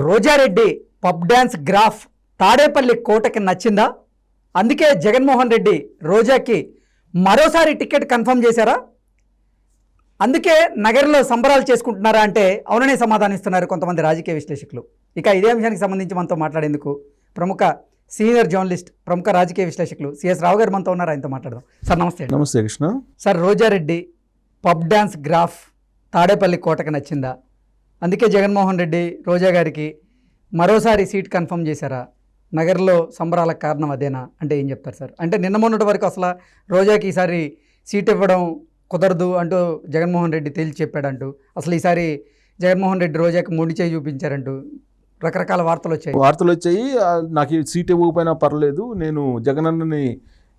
Roja Reddy pub dance graph Tadepalli కోటకి నచ్చిందా? అందుకే జగన్మోహన్ రెడ్డి రోజాకి మరోసారి టికెట్ కన్ఫర్మ్ చేశారా? అందుకే నగరంలో సంబరాలు చేసుకుంటున్నారా అంటే అవుననే సమాధానం ఇస్తున్నారు కొంతమంది రాజకీయ విశ్లేషకులు. ఇక ఇదే అంశానికి సంబంధించి మనతో మాట్లాడేందుకు ప్రముఖ సీనియర్ జర్నలిస్ట్ ప్రముఖ రాజకీయ విశ్లేషకులు సిఎస్ రావు గారు మనతో ఉన్నారు. ఆయనతో మాట్లాడదాం. సార్ నమస్తే. నమస్తే Krishna. Sir Roja Reddy pub dance graph Tadepalli కోటకు నచ్చిందా? అందుకే జగన్మోహన్ రెడ్డి రోజా గారికి మరోసారి సీట్ కన్ఫర్మ్ చేశారా? నగర్లో సంబరాలకు కారణం అదేనా? అంటే ఏం చెప్తారు సార్? అంటే నిన్న మొన్నటి వరకు అసలు రోజాకి ఈసారి సీట్ ఇవ్వడం కుదరదు అంటూ జగన్మోహన్ రెడ్డి తేల్చి చెప్పాడంటూ అసలు ఈసారి జగన్మోహన్ రెడ్డి రోజాకి మొండి చేయి చూపించారంటూ రకరకాల వార్తలు వచ్చాయి. వార్తలు వచ్చాయి. నాకు సీట్ ఇవ్వకపోయినా పర్లేదు. నేను జగనన్నని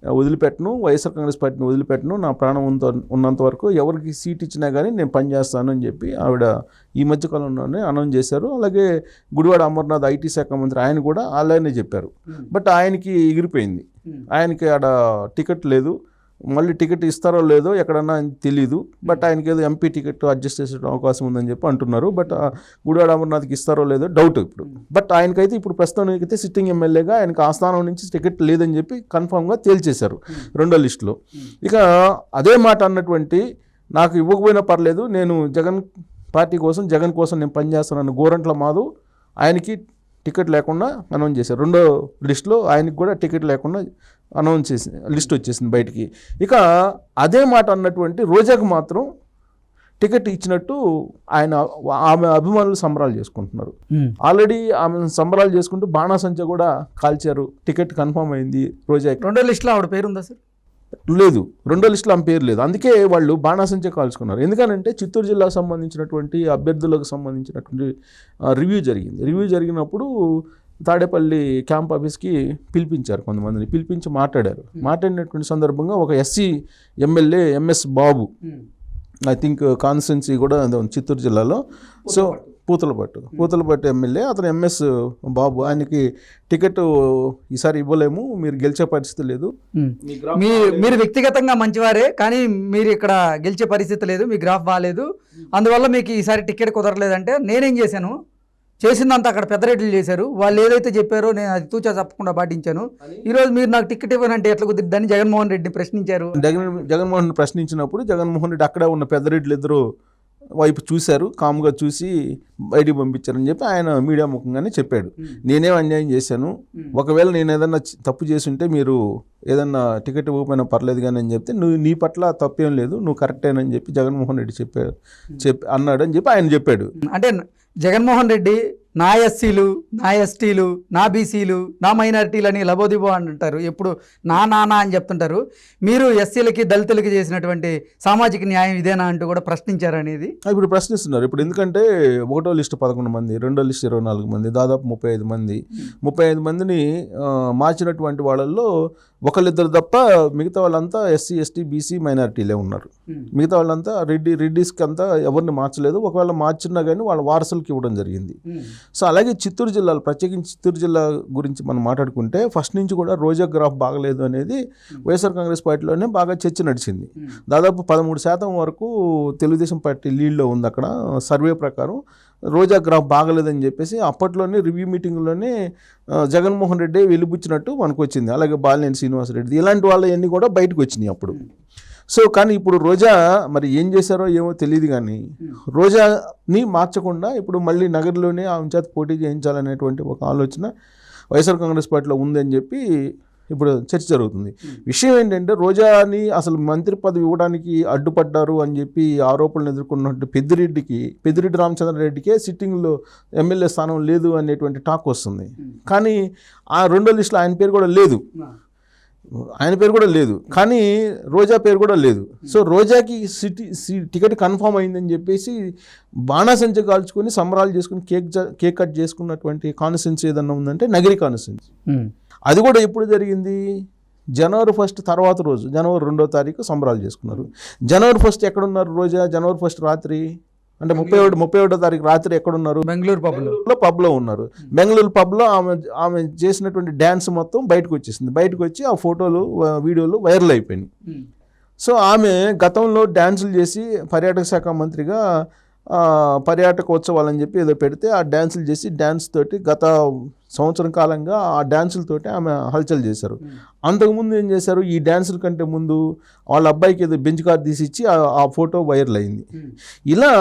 వదిలిపెట్టను వైఎస్ఆర్ కాంగ్రెస్ పార్టీని వదిలిపెట్టను నా ప్రాణం ఉంత ఉన్నంత వరకు ఎవరికి సీట్ ఇచ్చినా కానీ నేను పనిచేస్తాను అని చెప్పి ఆవిడ ఈ మధ్య కాలంలోనే అనౌన్స్ చేశారు. అలాగే గుడివాడ అమర్నాథ్ ఐటీ శాఖ మంత్రి ఆయన కూడా అలానే చెప్పారు. బట్ ఆయనకి ఎగిరిపోయింది. ఆయనకి ఆడ టికెట్ లేదు. మళ్ళీ టికెట్ ఇస్తారో లేదో ఎక్కడన్నా తెలీదు బట్ ఆయనకి ఏదో ఎంపీ టికెట్ అడ్జస్ట్ చేసే అవకాశం ఉందని చెప్పి అంటున్నారు. బట్ గుడివాడ అమర్నాథ్కి ఇస్తారో లేదో డౌట్ ఇప్పుడు. బట్ ఆయనకైతే ఇప్పుడు ప్రస్తుతానికైతే సిట్టింగ్ ఎమ్మెల్యేగా ఆయనకు ఆ స్థానం నుంచి టికెట్ లేదని చెప్పి కన్ఫామ్గా తేల్చేశారు రెండో లిస్టులో. ఇక అదే మాట అన్నటువంటి నాకు ఇవ్వకపోయినా పర్లేదు నేను జగన్ పార్టీ కోసం జగన్ కోసం నేను పనిచేస్తానన్న గోరంట్ల మాధవ్ ఆయనకి టికెట్ లేకుండా అనౌన్స్ చేశారు. రెండో లిస్టులో ఆయనకి కూడా టికెట్ లేకుండా అనౌన్స్ చేసి లిస్ట్ వచ్చేసింది బయటికి. ఇక అదే మాట అన్నటువంటి రోజాకు మాత్రం టికెట్ ఇచ్చినట్టు ఆయన ఆమె అభిమానులు సంబరాలు చేసుకుంటున్నారు. ఆల్రెడీ ఆమె సంబరాలు చేసుకుంటూ బాణాసంచ కూడా కాల్చారు. టికెట్ కన్ఫర్మ్ అయింది రోజాకి. రెండో లిస్టులో ఆవిడ పేరు ఉందా సార్? లేదు. రెండో లిస్టులో ఆమె పేరు లేదు. అందుకే వాళ్ళు బాణాసంచే కాల్చుకున్నారు. ఎందుకనంటే చిత్తూరు జిల్లాకు సంబంధించినటువంటి అభ్యర్థులకు సంబంధించినటువంటి రివ్యూ జరిగింది. రివ్యూ జరిగినప్పుడు తాడేపల్లి క్యాంప్ ఆఫీస్కి పిలిపించారు కొంతమందిని. పిలిపించి మాట్లాడారు. మాట్లాడినటువంటి సందర్భంగా ఒక SC MLA MS Babu I think constituency కూడా చిత్తూరు జిల్లాలో. సో పూతలపట్టు పూతలపట్టు ఎమ్మెల్యే అతను ఎంఎస్ బాబు. ఆయనకి టికెట్ ఈసారి ఇవ్వలేము మీరు గెలిచే పరిస్థితి లేదు. మీ మీరు వ్యక్తిగతంగా మంచివారే కానీ మీరు ఇక్కడ గెలిచే పరిస్థితి లేదు మీ గ్రాఫ్ బాగాలేదు. అందువల్ల మీకు ఈసారి టికెట్ కుదరలేదంటే నేనేం చేశాను? చేసిందంతా అక్కడ పెద్దరెడ్లు చేశారు. వాళ్ళు ఏదైతే చెప్పారో నేను అది తూచా తప్పకుండా పాటించాను. ఈరోజు మీరు నాకు టికెట్ ఇవ్వనంటే ఎట్లా కుదిరిద్దని జగన్మోహన్ రెడ్డిని ప్రశ్నించారు. జగన్ జగన్మోహన్ రెడ్డి ప్రశ్నించినప్పుడు జగన్మోహన్ రెడ్డి అక్కడే ఉన్న పెద్దరెడ్లు ఇద్దరు వైపు చూశారు కామ్గా చూసి బయటికి పంపించారని చెప్పి ఆయన మీడియా ముఖంగానే చెప్పాడు. నేనేం అన్యాయం చేశాను? ఒకవేళ నేను ఏదన్నా తప్పు చేసి ఉంటే మీరు ఏదన్నా టికెట్ ఇవ్వకపోయినా పర్లేదు కానీ అని చెప్తే నువ్వు నీ పట్ల తప్పేం లేదు నువ్వు కరెక్టేనని చెప్పి జగన్మోహన్ రెడ్డి చెప్పారు చెప్పి అన్నాడు అని చెప్పి ఆయన చెప్పాడు. అంటే జగన్మోహన్ రెడ్డి నా ఎస్సీలు నా ఎస్టీలు నా బీసీలు నా మైనారిటీలు అని లబోదిబో అని అంటారు ఎప్పుడు నా నానా అని చెప్తుంటారు. మీరు ఎస్సీలకి దళితులకి చేసినటువంటి సామాజిక న్యాయం ఇదేనా అంటూ కూడా ప్రశ్నించారు అనేది ఇప్పుడు ప్రశ్నిస్తున్నారు. ఇప్పుడు ఎందుకంటే ఒకటో లిస్టు పదకొండు మంది రెండో లిస్టు ఇరవై నాలుగు మంది దాదాపు ముప్పై ఐదు మంది. ముప్పై ఐదు మందిని మార్చినటువంటి వాళ్ళల్లో ఒకళ్ళిద్దరు తప్ప మిగతా వాళ్ళంతా ఎస్సీ ఎస్టీ బీసీ మైనారిటీలే ఉన్నారు. మిగతా వాళ్ళంతా రెడ్డి రెడ్డిస్కి అంతా ఎవరిని మార్చలేదు. ఒకవేళ మార్చినా కానీ వాళ్ళ వారసులకి ఇవ్వడం జరిగింది. సో అలాగే చిత్తూరు జిల్లాలో ప్రత్యేకించి చిత్తూరు జిల్లా గురించి మనం మాట్లాడుకుంటే ఫస్ట్ నుంచి కూడా రోజా గ్రాఫ్ బాగలేదు అనేది వైఎస్ఆర్ కాంగ్రెస్ పార్టీలోనే బాగా చర్చ నడిచింది. దాదాపు పదమూడు శాతం వరకు తెలుగుదేశం పార్టీ లీడ్లో ఉంది అక్కడ. సర్వే ప్రకారం రోజా గ్రాఫ్ బాగలేదని చెప్పేసి అప్పట్లోనే రివ్యూ మీటింగ్లోనే జగన్మోహన్ రెడ్డి వెలిబుచ్చినట్టు మనకు వచ్చింది అలాగే బాలినేని శ్రీనివాసరెడ్డి ఇలాంటి వాళ్ళవన్నీ కూడా బయటకు వచ్చినాయి అప్పుడు. సో కానీ ఇప్పుడు రోజా మరి ఏం చేశారో ఏమో తెలియదు కానీ రోజాని మార్చకుండా ఇప్పుడు మళ్ళీ నగర్లోనే ఆమె చేత పోటీ చేయించాలనేటువంటి ఒక ఆలోచన వైఎస్ఆర్ కాంగ్రెస్ పార్టీలో ఉందని చెప్పి ఇప్పుడు చర్చ జరుగుతుంది. విషయం ఏంటంటే రోజాని అసలు మంత్రి పదవి ఇవ్వడానికి అడ్డుపడ్డారు అని చెప్పి ఆరోపణలు ఎదుర్కొన్నట్టు పెద్దిరెడ్డికి పెద్దిరెడ్డి రామచంద్రారెడ్డికే సిట్టింగ్లో ఎమ్మెల్యే స్థానం లేదు అనేటువంటి టాక్ వస్తుంది. కానీ ఆ రెండో లిస్టులో ఆయన పేరు కూడా లేదు. ఆయన పేరు కూడా లేదు. కానీ రోజా పేరు కూడా లేదు. సో రోజాకి సిటీ సి- టికెట్ కన్ఫామ్ అయిందని చెప్పేసి బాణాసంచ కాల్చుకొని సంబరాలు చేసుకుని కేక్ జ- కేక్ కట్ చేసుకున్నటువంటి కాన్సెన్స్ ఏదన్నా ఉందంటే నగరి కాన్సెన్స్ అది కూడా ఎప్పుడు జరిగింది? జనవరి ఫస్ట్ తర్వాత రోజు జనవరి రెండో తారీఖు సంబరాలు చేసుకున్నారు. జనవరి ఫస్ట్ ఎక్కడున్నారు రోజా? జనవరి ఫస్ట్ రాత్రి? అంటే ముప్పై ఒకటి ముప్పై ఒకటో తారీఖు రాత్రి ఎక్కడున్నారు? బెంగళూరు పబ్లో పబ్లో ఉన్నారు. బెంగళూరు పబ్లో ఆమె ఆమె చేసినటువంటి డ్యాన్స్ మొత్తం బయటకు వచ్చేసింది. బయటకు వచ్చి ఆ ఫోటోలు వీడియోలు వైరల్ అయిపోయినాయి. సో ఆమె గతంలో డ్యాన్సులు చేసి పర్యాటక శాఖ మంత్రిగా ఆ, పర్యాటక ఉత్సవాలు అని చెప్పి ఏదో పెడితే ఆ డ్యాన్సులు చేసి డ్యాన్స్ తోటి గత సంవత్సరం కాలంగా ఆ డ్యాన్సులతోటి ఆమె హల్చల్ చేశారు. అంతకుముందు ఏం చేశారు? ఈ డ్యాన్సుల కంటే ముందు వాళ్ళ అబ్బాయికి ఏదో బెంచ్ కార్ తీసి ఇచ్చి ఆ- ఆ ఫోటో వైరల్ అయింది. ఇలా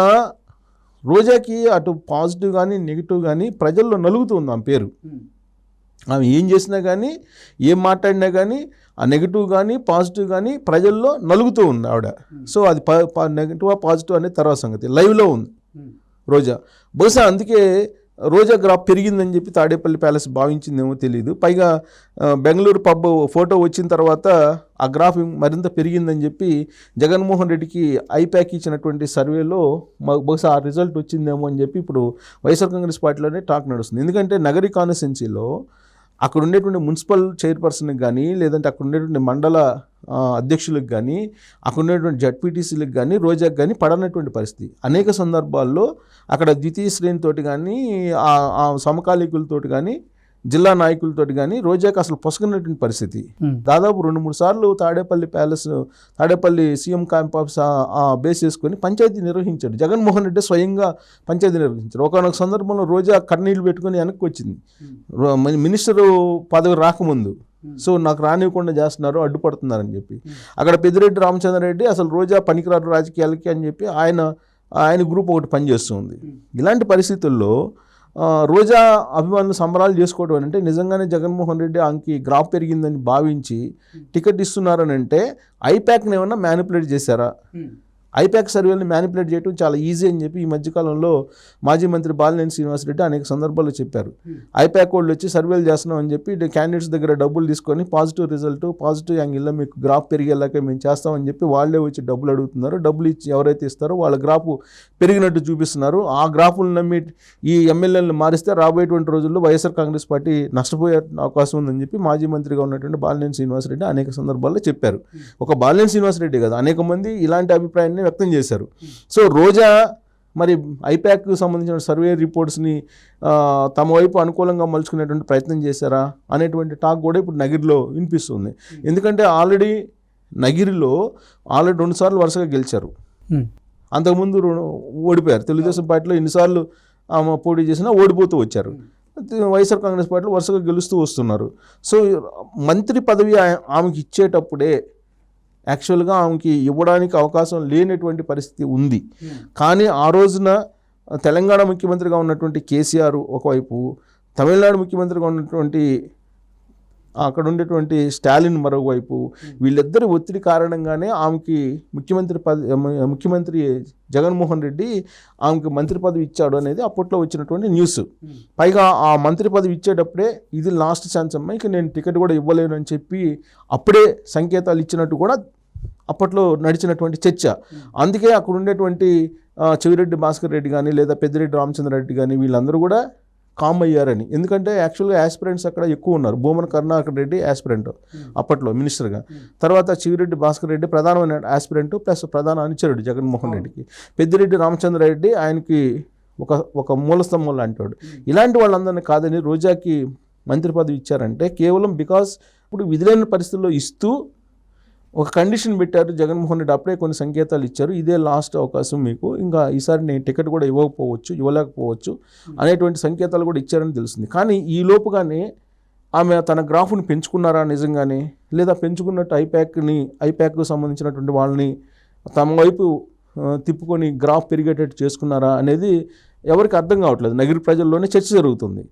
రోజాకి అటు పాజిటివ్ కానీ నెగిటివ్ కానీ ప్రజల్లో నలుగుతుంది ఆమె పేరు. ఆమె ఏం చేసినా కానీ ఏం మాట్లాడినా కానీ ఆ నెగిటివ్ కానీ పాజిటివ్ కానీ ప్రజల్లో నలుగుతూ ఉంది ఆవిడ. సో అది నెగిటివ్ పాజిటివ్ అనేది తర్వాత సంగతి. లైవ్లో ఉంది. రోజా. బహుశా అందుకే రోజా గ్రాఫ్ పెరిగిందని చెప్పి తాడేపల్లి ప్యాలెస్ భావించిందేమో తెలియదు పైగా బెంగళూరు పబ్ ఫోటో వచ్చిన తర్వాత ఆ గ్రాఫ్ మరింత పెరిగిందని చెప్పి జగన్మోహన్ రెడ్డికి ఐప్యాక్ ఇచ్చినటువంటి సర్వేలో బహుశా ఆ రిజల్ట్ వచ్చిందేమో అని చెప్పి ఇప్పుడు వైఎస్ఆర్ కాంగ్రెస్ పార్టీలోనే టాక్ నడుస్తుంది. ఎందుకంటే నగరి కాన్స్టిట్యున్సీలో అక్కడ ఉండేటువంటి మున్సిపల్ చైర్పర్సన్కి కానీ లేదంటే అక్కడ ఉండేటువంటి మండల అధ్యక్షులకు కానీ అక్కడ ఉండేటువంటి జడ్పీటీసీలకు కానీ రోజాకు కానీ పడనటువంటి పరిస్థితి. అనేక సందర్భాల్లో అక్కడ ద్వితీయ శ్రేణితోటి కానీ ఆ సమకాలీకులతోటి కానీ జిల్లా నాయకులతోటి కానీ రోజాకి అసలు పొసగనటువంటి పరిస్థితి. దాదాపు రెండు మూడు సార్లు Tadepalli palace Tadepalli CM camp office base చేసుకొని పంచాయతీ నిర్వహించాడు. జగన్మోహన్ రెడ్డి స్వయంగా పంచాయతీ నిర్వహించాడు. ఒకనొక సందర్భంలో రోజా కన్నీళ్ళు పెట్టుకొని వెనక్కి వచ్చింది. మినిస్టరు పదవి రాకముందు. సో నాకు రానివ్వకుండా చేస్తున్నారు అడ్డుపడుతున్నారని చెప్పి. అక్కడ పెద్దిరెడ్డి రామచంద్రారెడ్డి అసలు రోజా పనికిరారు రాజకీయాలకి అని చెప్పి ఆయన ఆయన గ్రూప్ ఒకటి పనిచేస్తుంది. ఇలాంటి పరిస్థితుల్లో రోజా అభిమానులు సంబరాలు చేసుకోవడం అంటే నిజంగానే జగన్మోహన్ రెడ్డి ఆమెకి గ్రాఫ్ పెరిగిందని భావించి టికెట్ ఇస్తున్నారని అంటే ఐప్యాక్ని ఏమన్నా మ్యానిపులేట్ చేశారా? ఐపాక్ సర్వేలను మ్యానిపులేట్ చేయడం చాలా ఈజీ అని చెప్పి ఈ మధ్యకాలంలో మాజీ మంత్రి బాలినేని శ్రీనివాసరెడ్డి అనేక సందర్భాల్లో చెప్పారు. ఐపాక్ వాళ్ళు వచ్చి సర్వేలు చేస్తున్నాం అని చెప్పి క్యాండిడేట్స్ దగ్గర డబ్బులు తీసుకొని పాజిటివ్ రిజల్ట్ పాజిటివ్ యాంగిల్లో మీకు గ్రాఫ్ పెరిగేలాగా మేము చేస్తామని చెప్పి వాళ్ళే వచ్చి డబ్బులు అడుగుతున్నారు. డబ్బులు ఇచ్చి ఎవరైతే ఇస్తారో వాళ్ళ గ్రాఫ్ పెరిగినట్టు చూపిస్తున్నారు. ఆ గ్రాఫులను నమ్మి ఈ ఎమ్మెల్యేలను మారిస్తే రాబోయేటువంటి రోజుల్లో వైఎస్ఆర్ కాంగ్రెస్ పార్టీ నష్టపోయే అవకాశం ఉందని చెప్పి మాజీ మంత్రిగా ఉన్నటువంటి బాలినేని శ్రీనివాసరెడ్డి అనేక సందర్భాల్లో చెప్పారు. ఒక బాలినేని శ్రీనివాసరెడ్డి కదా అనేక మంది ఇలాంటి అభిప్రాయాన్ని వ్యక్తం చేశారు. సో రోజా మరి ఐప్యాక్ సంబంధించిన సర్వే రిపోర్ట్స్ని తమ వైపు అనుకూలంగా మలుచుకునేటువంటి ప్రయత్నం చేశారా అనేటువంటి టాక్ కూడా ఇప్పుడు నగిరిలో వినిపిస్తుంది. ఎందుకంటే ఆల్రెడీ నగిరిలో ఆల్రెడీ రెండుసార్లు వరుసగా గెలిచారు. అంతకుముందు రెండు- ఓడిపోయారు. తెలుగుదేశం పార్టీలో ఎన్నిసార్లు ఆమె పోటీ చేసినా ఓడిపోతూ వచ్చారు. వైఎస్ఆర్ కాంగ్రెస్ పార్టీలో వరుసగా గెలుస్తూ వస్తున్నారు. సో మంత్రి పదవి ఆమెకి ఇచ్చేటప్పుడే యాక్చువల్గా ఆమెకి ఇవ్వడానికి అవకాశం లేనటువంటి పరిస్థితి ఉంది. కానీ ఆ రోజున తెలంగాణ ముఖ్యమంత్రిగా ఉన్నటువంటి కేసీఆర్ ఒకవైపు తమిళనాడు ముఖ్యమంత్రిగా ఉన్నటువంటి అక్కడ ఉండేటువంటి స్టాలిన్ మరోవైపు వీళ్ళిద్దరి ఒత్తిడి కారణంగానే ఆమెకి ముఖ్యమంత్రి పదవి ముఖ్యమంత్రి జగన్మోహన్ రెడ్డి ఆమెకి మంత్రి పదవి ఇచ్చాడు అనేది అప్పట్లో వచ్చినటువంటి న్యూస్. పైగా ఆ మంత్రి పదవి ఇచ్చేటప్పుడే ఇది లాస్ట్ ఛాన్స్ అమ్మా ఇక నేను టికెట్ కూడా ఇవ్వలేను అని చెప్పి అప్పుడే సంకేతాలు ఇచ్చినట్టు కూడా అప్పట్లో నడిచినటువంటి చర్చ. అందుకే అక్కడ ఉండేటువంటి చెవిరెడ్డి భాస్కర్ రెడ్డి కానీ లేదా పెద్దిరెడ్డి రామచంద్రారెడ్డి కానీ వీళ్ళందరూ కూడా కామ్ అయ్యారని. ఎందుకంటే యాక్చువల్గా యాస్పిరెంట్స్ అక్కడ ఎక్కువ ఉన్నారు. భూమన కరుణాకర్ రెడ్డి యాస్పిరెంట్ అప్పట్లో మినిస్టర్గా తర్వాత చివిరెడ్డి భాస్కర్ రెడ్డి ప్రధానమైన యాస్పిరెంట్ ప్లస్ ప్రధాన అనుచరుడు జగన్మోహన్ రెడ్డికి. పెద్దిరెడ్డి రామచంద్రారెడ్డి ఆయనకి ఒక ఒక మూలస్తంభం లాంటివాడు. ఇలాంటి వాళ్ళందరినీ కాదని రోజాకి మంత్రి పదవి ఇచ్చారంటే కేవలం బికాస్ ఇప్పుడు విధులైన పరిస్థితుల్లో ఇస్తూ ఒక కండిషన్ పెట్టారు జగన్మోహన్ రెడ్డి అప్పుడే కొన్ని సంకేతాలు ఇచ్చారు. ఇదే లాస్ట్ అవకాశం మీకు. ఇంకా ఈసారి నేను టికెట్ కూడా ఇవ్వకపోవచ్చు ఇవ్వలేకపోవచ్చు అనేటువంటి సంకేతాలు కూడా ఇచ్చారని తెలుస్తుంది. కానీ ఈ లోపుగానే ఆమె తన గ్రాఫ్ని పెంచుకున్నారా నిజంగానే? లేదా పెంచుకున్నట్టు ఐప్యాక్ని ఐప్యాక్కు సంబంధించినటువంటి వాళ్ళని తమ వైపు తిప్పుకొని గ్రాఫ్ పెరిగేటట్టు చేసుకున్నారా అనేది ఎవరికి అర్థం కావట్లేదు. నగర ప్రజల్లోనే చర్చ జరుగుతుంది.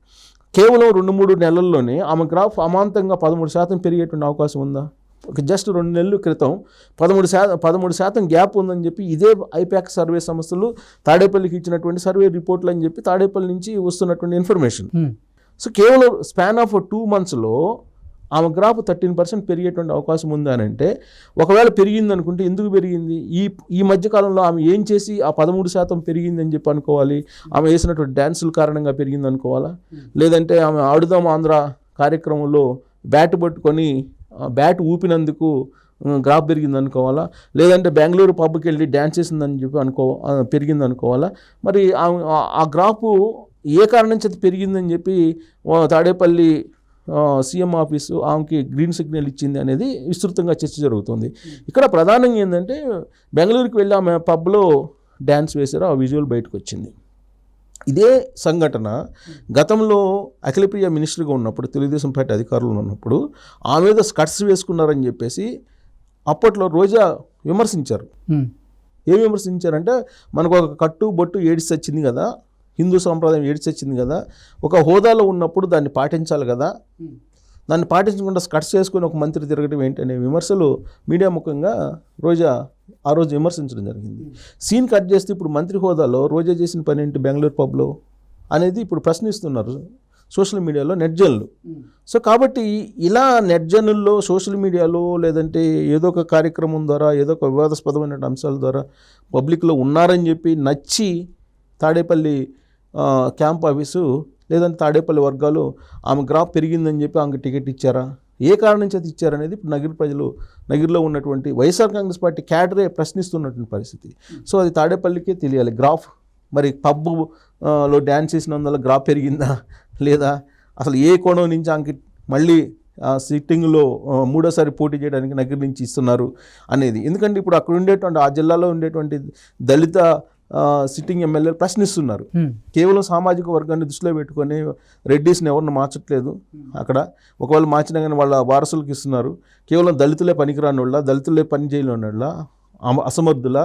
కేవలం రెండు మూడు నెలల్లోనే ఆమె గ్రాఫ్ అమాంతంగా పదమూడు శాతం పెరిగేటువంటి అవకాశం ఉందా? ఒక జస్ట్ రెండు నెలల క్రితం పదమూడు శాతం పదమూడు శాతం గ్యాప్ ఉందని చెప్పి ఇదే ఐప్యాక్ సర్వే సంస్థలు తాడేపల్లికి ఇచ్చినటువంటి సర్వే రిపోర్ట్లు అని చెప్పి తాడేపల్లి నుంచి వస్తున్నటువంటి ఇన్ఫర్మేషన్. సో కేవలం స్పాన్ ఆఫ్ టూ మంత్స్లో ఆమె గ్రాఫ్ థర్టీన్ పర్సెంట్ పెరిగేటువంటి అవకాశం ఉందా అని అంటే ఒకవేళ పెరిగింది అనుకుంటే ఎందుకు పెరిగింది? ఈ ఈ మధ్యకాలంలో ఆమె ఏం చేసి ఆ పదమూడు శాతం పెరిగింది అని చెప్పి అనుకోవాలి? ఆమె వేసినటువంటి డ్యాన్సుల కారణంగా పెరిగింది అనుకోవాలా? లేదంటే ఆమె ఆడుదాం ఆంధ్ర కార్యక్రమంలో బ్యాట్ పట్టుకొని బ్యాట్ ఊపినందుకు గ్రాఫ్ పెరిగింది అనుకోవాలా లేదంటే బెంగళూరు పబ్కి వెళ్ళి డ్యాన్స్ చేసిందని చెప్పి అనుకో పెరిగింది అనుకోవాలా మరి ఆ- ఆ- గ్రాఫ్ ఏ కారణం చేత పెరిగిందని చెప్పి తాడేపల్లి సీఎం ఆఫీసు ఆమెకి గ్రీన్ సిగ్నల్ ఇచ్చింది అనేది విస్తృతంగా చర్చ జరుగుతుంది. ఇక్కడ ప్రధానంగా ఏంటంటే బెంగళూరుకి వెళ్ళి ఆమె పబ్లో డ్యాన్స్ వేశారు ఆ విజువల్ బయటకు వచ్చింది. ఇదే సంఘటన గతంలో అఖిలప్రియ మినిస్టర్గా ఉన్నప్పుడు తెలుగుదేశం పార్టీ అధికారులు ఉన్నప్పుడు ఆ మీద స్కట్స్ వేసుకున్నారని చెప్పేసి అప్పట్లో రోజా విమర్శించారు. ఉమ్, ఏం విమర్శించారంటే మనకు ఒక కట్టు బొట్టు ఏడిసి వచ్చింది కదా హిందూ సాంప్రదాయం ఏడిసి వచ్చింది కదా ఒక హోదాలో ఉన్నప్పుడు దాన్ని పాటించాలి కదా దాన్ని పాటించకుండా స్కట్స్ చేసుకుని ఒక మంత్రి తిరగడం ఏంటనే విమర్శలు మీడియా ముఖంగా రోజా ఆ రోజు విమర్శించడం జరిగింది. సీన్ కట్ చేస్తే ఇప్పుడు మంత్రి హోదాలో రోజా చేసిన పని ఏంటి బెంగళూరు పబ్లో అనేది ఇప్పుడు ప్రశ్నిస్తున్నారు సోషల్ మీడియాలో నెట్జన్లు సో కాబట్టి ఇలా నెట్జనుల్లో సోషల్ మీడియాలో లేదంటే ఏదో ఒక కార్యక్రమం ద్వారా ఏదో ఒక వివాదాస్పదమైన అంశాల ద్వారా పబ్లిక్లో ఉన్నారని చెప్పి నచ్చి తాడేపల్లి క్యాంప్ ఆఫీసు లేదంటే తాడేపల్లి వర్గాలు ఆమె గ్రాఫ్ పెరిగిందని చెప్పి ఆమెకు టికెట్ ఇచ్చారా? ఏ కారణం చేత ఇచ్చారనేది ఇప్పుడు నగిరి ప్రజలు నగిరిలో ఉన్నటువంటి వైఎస్ఆర్ కాంగ్రెస్ పార్టీ క్యాడరే ప్రశ్నిస్తున్నటువంటి పరిస్థితి. సో అది తాడేపల్లికే తెలియాలి. గ్రాఫ్ మరి పబ్బులో డ్యాన్స్ చేసినందువల్ల గ్రాఫ్ పెరిగిందా? లేదా అసలు ఏ కోణం నుంచి ఆమెకి మళ్ళీ ఆ సిట్టింగ్లో మూడోసారి పోటీ చేయడానికి నగరి నుంచి ఇస్తున్నారు అనేది. ఎందుకంటే ఇప్పుడు అక్కడ ఉండేటువంటి ఆ జిల్లాలో ఉండేటువంటి దళిత సిట్టింగ్ ఎమ్మెల్యేలు ప్రశ్నిస్తున్నారు. ఉమ్, కేవలం సామాజిక వర్గాన్ని దృష్టిలో పెట్టుకొని రెడ్డిస్ని ఎవరిని మార్చట్లేదు అక్కడ. ఒకవేళ మార్చినా కానీ వాళ్ళ వారసులకు ఇస్తున్నారు. కేవలం దళితులే పనికిరాని వాళ్ళ దళితులే పని చేయలేని వాళ్ళ అసమర్థుల